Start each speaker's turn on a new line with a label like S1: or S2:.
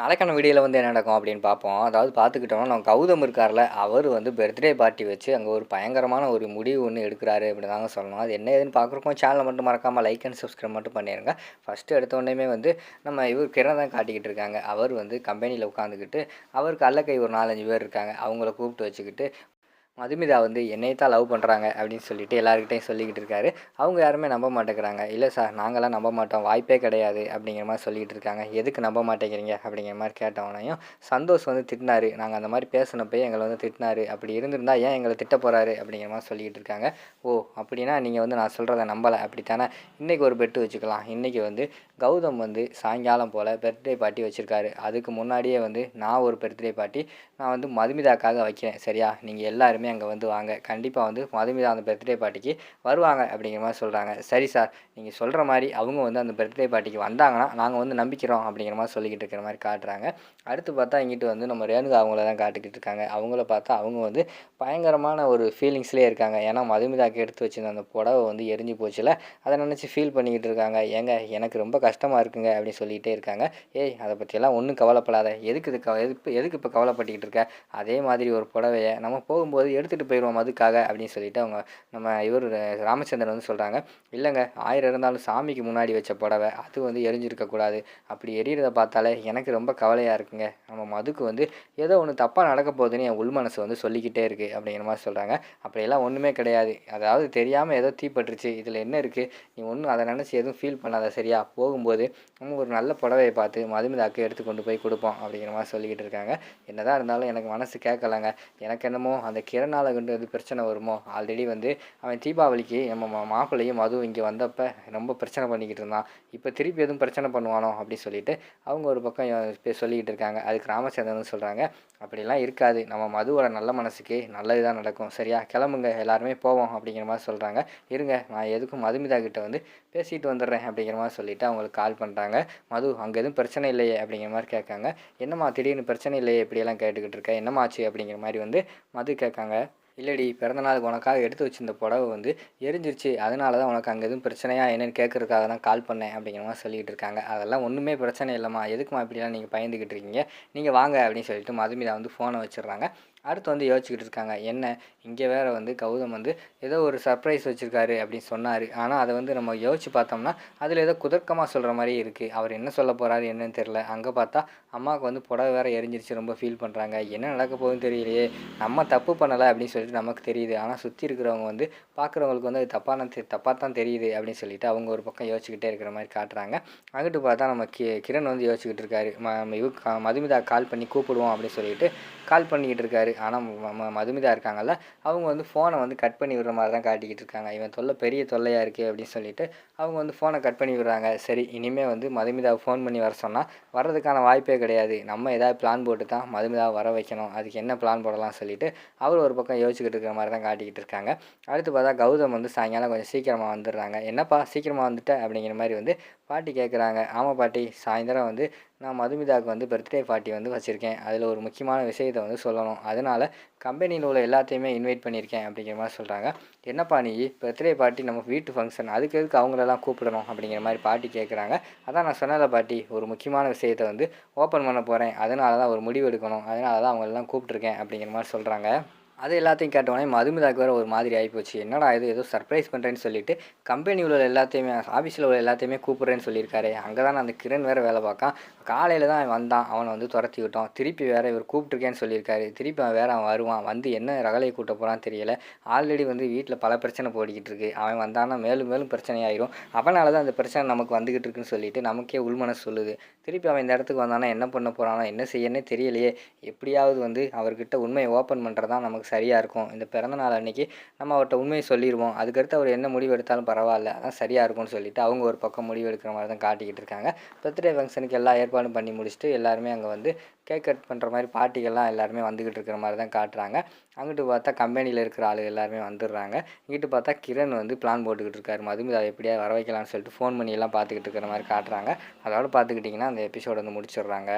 S1: நாளைக்கான வீடியோவில் வந்து என்ன நடக்கும் அப்படின்னு பார்ப்போம். அதாவது பார்த்துக்கிட்டோம்னா நம்ம கௌதம் இருக்கார்ல அவர் வந்து பர்த்டே பார்ட்டி வச்சு அங்கே ஒரு பயங்கரமான ஒரு முடிவு ஒன்று எடுக்கிறாரு அப்படின்னு தாங்க சொல்லணும். அது என்ன ஏதுன்னு பார்க்குறப்போ சேனலை மட்டும் மறக்காமல் லைக் அண்ட் சப்ஸ்கிரைப் மட்டும் பண்ணிடுங்க ஃபஸ்ட்டு எடுத்த உடனே வந்து நம்ம இவர் கிரண் தான் காட்டிக்கிட்டு இருக்காங்க. அவர் வந்து கம்பெனியில் உட்காந்துக்கிட்டு அவருக்கு அல்லக்கை ஒரு நாலஞ்சு பேர் இருக்காங்க. அவங்கள கூப்பிட்டு வச்சுக்கிட்டு மதுமிதா வந்து என்னை தான் லவ் பண்ணுறாங்க அப்படின்னு சொல்லிட்டு எல்லாருக்கிட்டையும் சொல்லிக்கிட்டு இருக்காரு. அவங்க யாருமே நம்ப மாட்டேங்கிறாங்க. இல்லை சார் நாங்களாம் நம்ப மாட்டோம். வாய்ப்பே கிடையாது அப்படிங்கிற மாதிரி சொல்லிக்கிட்டு இருக்காங்க. எதுக்கு நம்ப மாட்டேங்கிறீங்க அப்படிங்கிற மாதிரி கேட்டவனையும் சந்தோஷ் வந்து திட்டினாரு. நாங்கள் அந்த மாதிரி பேசினப்போ எங்களை வந்து திட்டினாரு. அப்படி இருந்திருந்தா ஏன் எங்களை திட்ட போகிறாரு அப்படிங்கிற மாதிரி சொல்லிக்கிட்டு இருக்காங்க. ஓ அப்படின்னா நீங்கள் வந்து நான் சொல்கிறத நம்பலை. அப்படித்தானே? இன்றைக்கி ஒரு பெட்டு வச்சுக்கலாம். இன்றைக்கி வந்து கௌதம் வந்து சாயங்காலம் போல் பர்த்டே பார்ட்டி வச்சுருக்காரு. அதுக்கு முன்னாடியே வந்து நான் ஒரு பர்த்டே பார்ட்டி நான் வந்து மதுமிதாக்காக வைக்கிறேன். சரியா? நீங்கள் எல்லாருமே அங்கே வந்து வாங்க. கண்டிப்பாக வந்து மதுமிதா அந்த பர்த்டே பார்ட்டிக்கு வருவாங்க அப்படிங்கிற மாதிரி சொல்கிறாங்க சரி சார் நீங்கள் சொல்கிற மாதிரி அவங்க வந்து அந்த பர்த்டே பார்ட்டிக்கு வந்தாங்கன்னா நாங்கள் வந்து நம்பிக்கிறோம் அப்படிங்கிற மாதிரி சொல்லிக்கிட்டு இருக்கிற மாதிரி காட்டுறாங்க. அடுத்து பார்த்தா இங்கிட்டு வந்து நம்ம ரேணுகா அவங்கள தான் காட்டிக்கிட்டு இருக்காங்க. அவங்கள பார்த்தா அவங்க வந்து பயங்கரமான ஒரு ஃபீலிங்ஸ்லேயே இருக்காங்க. ஏன்னா மதுமிதாக்கு எடுத்து வச்சிருந்த அந்த புடவை வந்து எரிஞ்சு போச்சுல அதை நினச்சி ஃபீல் பண்ணிக்கிட்டு இருக்காங்க. ஏங்க எனக்கு ரொம்ப கஷ்டமாக இருக்குங்க அப்படின்னு சொல்லிகிட்டே இருக்காங்க. ஏய் அதை பற்றியெல்லாம் ஒன்றும் கவலைப்படாத. எதுக்கு இது க எதுக்கு எதுக்கு இப்போ கவலைப்பட்டுக்கிட்டு இருக்க? அதே மாதிரி ஒரு புடவையை நம்ம போகும்போது எடுத்துகிட்டு போயிடுவோம் அதுக்காக அப்படின்னு சொல்லிட்டு அவங்க நம்ம இவர் ராமச்சந்திரன் வந்து சொல்கிறாங்க இல்லைங்க ஆயிரம் இருந்தாலும் சாமிக்கு முன்னாடி வச்ச புடவை அது வந்து எரிஞ்சிருக்கக்கூடாது அப்படி எரியறதை பார்த்தாலே எனக்கு ரொம்ப கவலையாக இருக்குங்க. நம்ம மதுக்கு வந்து ஏதோ ஒன்று தப்பாக நடக்க போகுதுன்னு என் உள் மனசு வந்து சொல்லிக்கிட்டே இருக்குது அப்படிங்கிற மாதிரி சொல்கிறாங்க அப்படியெல்லாம் ஒன்றுமே கிடையாது. அதாவது தெரியாமல் ஏதோ தீப்பட்டுருச்சு இதில் என்ன இருக்குது நீ ஒன்றும் அதை நினச்சி எதுவும் ஃபீல் பண்ணாத சரியா? போகும்போது நம்ம ஒரு நல்ல புடவையை பார்த்து மதுமிதாக்கு எடுத்து கொண்டு போய் கொடுப்போம் அப்படிங்கிற மாதிரி சொல்லிக்கிட்டு இருக்காங்க. என்னதான் இருந்தாலும் எனக்கு மனசு கேட்கலங்க. எனக்கு என்னமோ அந்த கே கிரணால் கண்டு எது பிரச்சனை வருமோ ஆல்ரெடி வந்து அவன் தீபாவளிக்கு நம்ம மாப்பிள்ளையும் மதுவும் இங்கே வந்தப்போ ரொம்ப பிரச்சனை பண்ணிக்கிட்டு இருந்தான். இப்போ திருப்பி எதுவும் பிரச்சனை பண்ணுவானோ அப்படின்னு சொல்லிட்டு அவங்க ஒரு பக்கம் சொல்லிக்கிட்டு இருக்காங்க. அதுக்கு ராமச்சந்திரன் சொல்கிறாங்க அப்படிலாம் இருக்காது. நம்ம மதுவோட நல்ல மனசுக்கு நல்லது தான் நடக்கும். சரியா? கிளம்புங்க. எல்லாருமே போவோம். அப்படிங்கிற மாதிரி சொல்கிறாங்க இருங்க. நான் எதுக்கும் மதுமிதா கிட்ட வந்து பேசிட்டு வந்துடுறேன். அப்படிங்கிற மாதிரி சொல்லிட்டு அவங்களுக்கு கால் பண்ணுறாங்க மது அங்கே எதுவும் பிரச்சனை இல்லையே? அப்படிங்கிற மாதிரி கேட்காங்க. என்னம்மா? திடீர்னு பிரச்சனை இல்லையே? இப்படியெல்லாம் கேட்டுக்கிட்டு இருக்க? என்னம்மாச்சு? அப்படிங்கிற மாதிரி வந்து மது கேட்காங்க. இல்லடி பிறந்தநாளுக்கு உனக்காக எடுத்து வச்சிருந்த புடவை வந்து எரிஞ்சிருச்சு. அதனால தான் உனக்கு அங்கே எதுவும் பிரச்சனையா என்னென்னு கேட்கறதுக்காக தான் கால் பண்ணேன் அப்படிங்கிற மாதிரி சொல்லிட்டு இருக்காங்க. அதெல்லாம் ஒன்றுமே பிரச்சனை இல்லைம்மா. எதுக்குமா இப்படிலாம் நீங்கள் பயந்துக்கிட்டு இருக்கீங்க? நீங்கள் வாங்க அப்படின்னு சொல்லிட்டு மதுமிதா வந்து ஃபோனை வச்சிடுறாங்க. அடுத்து வந்து யோசிச்சுக்கிட்டு இருக்காங்க என்ன? இங்கே வேற வந்து கௌதம் வந்து ஏதோ ஒரு சர்ப்ரைஸ் வச்சுருக்காரு அப்படின்னு சொன்னார். ஆனால் அதை வந்து நம்ம யோசிச்சு பார்த்தோம்னா அதில் ஏதோ குதர்க்கமாக சொல்கிற மாதிரி இருக்குது அவர் என்ன சொல்ல போகிறாரு என்னன்னு தெரில அங்கே பார்த்தா அம்மாவுக்கு வந்து புடவை வேற எரிஞ்சிருச்சு ரொம்ப ஃபீல் பண்ணுறாங்க என்ன நடக்க போகுதுன்னு தெரியலையே. நம்ம தப்பு பண்ணலை அப்படின்னு சொல்லிட்டு நமக்கு தெரியுது. ஆனால் சுற்றி இருக்கிறவங்க வந்து பார்க்குறவங்களுக்கு வந்து அது தப்பான தெ தப்பாக தான் தெரியுது அப்படின்னு சொல்லிட்டு அவங்க ஒரு பக்கம் யோசிச்சுக்கிட்டே இருக்கிற மாதிரி காட்டுறாங்க. அங்கிட்டு பார்த்தா நம்ம கி கிரண் வந்து யோசிச்சுக்கிட்டு இருக்காரு. ம இவ மதுமிதா கால் பண்ணி கூப்பிடுவோம் அப்படின்னு சொல்லிட்டு கால் பண்ணிக்கிட்டு இருக்காரு. ஆனால் ம- மதுமிதா இருக்காங்கல்ல அவங்க வந்து ஃபோனை வந்து கட் பண்ணி விடுற மாதிரி தான் காட்டிக்கிட்டு இருக்காங்க. இவன் தொல்லை பெரிய தொல்லையாக இருக்குது அப்படின்னு சொல்லிட்டு அவங்க வந்து ஃபோனை கட் பண்ணி விடுறாங்க. சரி இனிமேல் வந்து மதுமிதாவை ஃபோன் பண்ணி வர சொன்னால் வர்றதுக்கான வாய்ப்பே கிடையாது. நம்ம ஏதாவது பிளான் போட்டு தான் மதுமிதாவை வர வைக்கணும். அதுக்கு என்ன பிளான் போடலாம் சொல்லிட்டு அவர் ஒரு பக்கம் யோசிச்சுக்கிட்டு இருக்கிற மாதிரி தான் காட்டிக்கிட்டு இருக்காங்க. அடுத்து பார்த்தா கௌதம் வந்து சாயங்காலம் கொஞ்சம் சீக்கிரமாக வந்துடுறாங்க. என்னப்பா சீக்கிரமாக வந்துட்ட? அப்படிங்கிற மாதிரி வந்து பாட்டி கேட்குறாங்க ஆமாம் பாட்டி சாயந்தரம் வந்து நான் மதுமிதாவுக்கு வந்து பர்த்டே பார்ட்டி வந்து வச்சுருக்கேன். அதில் ஒரு முக்கியமான விஷயத்தை வந்து சொல்லணும். அதனால் கம்பெனியில் உள்ள எல்லாத்தையுமே இன்வைட் பண்ணியிருக்கேன் அப்படிங்கிற மாதிரி சொல்கிறாங்க என்னப்பா நீ பர்த்டே பார்ட்டி நம்ம வீட்டு ஃபங்க்ஷன் அதுக்கு எதுக்கு அவங்களெல்லாம் கூப்பிடணும்? அப்படிங்கிற மாதிரி பாட்டி கேட்குறாங்க. அதான் நான் சொன்னல பாட்டி ஒரு முக்கியமான விஷயத்தை வந்து ஓப்பன் பண்ண போகிறேன் அதனால தான் ஒரு முடிவு எடுக்கணும். அதனால தான் அவங்களெல்லாம் கூப்பிட்ருக்கேன் அப்படிங்கிற மாதிரி சொல்கிறாங்க அது எல்லாத்தையும் கேட்டவொடனே மதுமிதாக்கு வேறு ஒரு மாதிரி ஆகிப்போச்சு என்னடா இது? ஏதோ சர்ப்ரைஸ் பண்ணுறேன்னு சொல்லிட்டு கம்பெனி உள்ள எல்லாத்தையுமே ஆஃபீஸில் உள்ள எல்லாத்தையுமே கூப்பிட்றேன்னு சொல்லியிருக்காரு. அங்கே தான் அந்த கிரண் வேறு வேலை பார்க்கான். காலையில் தான் அவன் வந்தான். அவனை வந்து துரத்தி விட்டோம் திருப்பி வேறு இவர் கூப்பிட்ருக்கேன்னு சொல்லியிருக்காரு. திருப்பி அவன் வேற அவன் வருவான். வந்து என்ன ரகலையை கூட்ட போகிறான்னு தெரியல. ஆல்ரெடி வந்து வீட்டில் பல பிரச்சனை போடிக்கிட்டு இருக்கு. அவன் வந்தான்னா மேலும் மேலும் பிரச்சனையாயிரும் அவனால தான் அந்த பிரச்சனை நமக்கு வந்துக்கிட்டு இருக்குன்னு சொல்லிட்டு நமக்கே உள்மனசு சொல்லுது. திருப்பி அவன் இந்த இடத்துக்கு வந்தானா என்ன பண்ண போகிறானோ என்ன செய்யனே தெரியலையே. எப்படியாவது வந்து அவர்கிட்ட உண்மையை ஓப்பன் பண்ணுறது தான் சரியாக இருக்கும். இந்த பிறந்த நாள் அன்றைக்கி நம்ம அவர்கிட்ட உண்மையை சொல்லிடுவோம் அதுக்கடுத்து அவர் என்ன முடிவு எடுத்தாலும் பரவாயில்ல. அதான் சரியாக இருக்கும்னு சொல்லிட்டு அவங்க ஒரு பக்கம் முடிவு எடுக்கிற மாதிரி தான் காட்டிக்கிட்டு இருக்காங்க. பர்த்டே ஃபங்க்ஷனுக்கு எல்லா ஏற்பாடும் பண்ணி முடிச்சுட்டு எல்லாருமே அங்கே வந்து கேக் கட் பண்ணுற மாதிரி பார்ட்டிகள்லாம் எல்லாருமே வந்துக்கிட்டு இருக்கிற மாதிரி தான் காட்டுறாங்க. அங்கிட்டு பார்த்தா கம்பெனியில் இருக்கிற ஆளு எல்லாருமே வந்துடுறாங்க. இங்கிட்டு பார்த்தா கிரண் வந்து பிளான் போட்டுக்கிட்டு இருக்காரு. மதுமிதா எப்படியா வர வைக்கலாம்னு சொல்லிட்டு ஃபோன் பண்ணியெல்லாம் பார்த்துக்கிட்டு இருக்கிற மாதிரி காட்டுறாங்க. அதோட பார்த்துக்கிட்டிங்கன்னா அந்த எபிசோடு வந்து முடிச்சிடுறாங்க.